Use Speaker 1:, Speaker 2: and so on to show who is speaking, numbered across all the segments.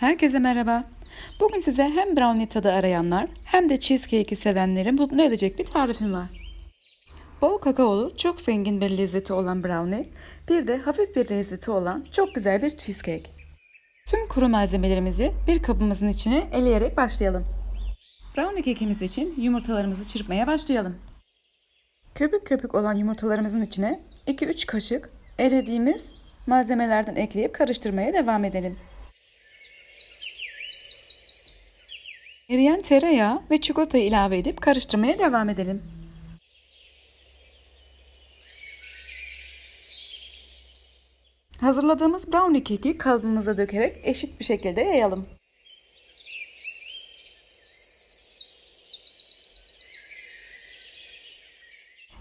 Speaker 1: Herkese merhaba. Bugün size hem brownie tadı arayanlar hem de cheesecake'i sevenleri mutlu edecek bir tarifim var. Bol kakaolu, çok zengin bir lezzeti olan brownie, bir de hafif bir lezzeti olan çok güzel bir cheesecake. Tüm kuru malzemelerimizi bir kabımızın içine eleyerek başlayalım. Brownie kekimiz için yumurtalarımızı çırpmaya başlayalım. Köpük köpük olan yumurtalarımızın içine 2-3 kaşık elediğimiz malzemelerden ekleyip karıştırmaya devam edelim. Eriyen tereyağı ve çikolatayı ilave edip karıştırmaya devam edelim. Hazırladığımız brownie keki kalıbımıza dökerek eşit bir şekilde yayalım.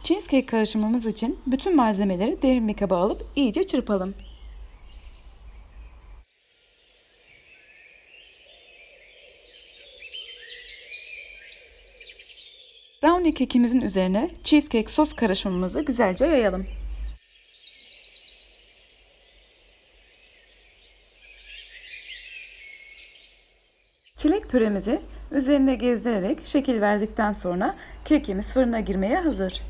Speaker 1: Cheesecake karışımımız için bütün malzemeleri derin bir kaba alıp iyice çırpalım. Brownie kekimizin üzerine cheesecake sos karışımımızı güzelce yayalım. Çilek püremizi üzerine gezdirerek şekil verdikten sonra kekimiz fırına girmeye hazır.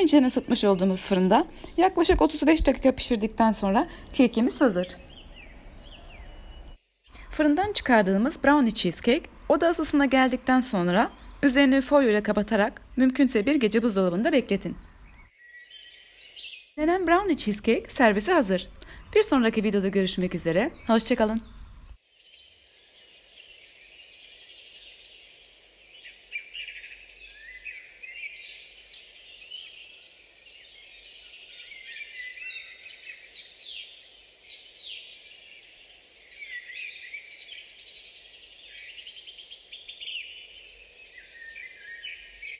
Speaker 1: Önceden ısıtmış olduğumuz fırında yaklaşık 35 dakika pişirdikten sonra kekimiz hazır. Fırından çıkardığımız brownie cheesecake oda ısısına geldikten sonra üzerini folyo ile kapatarak mümkünse bir gece buzdolabında bekletin. Neden brownie cheesecake servisi hazır. Bir sonraki videoda görüşmek üzere. Hoşçakalın.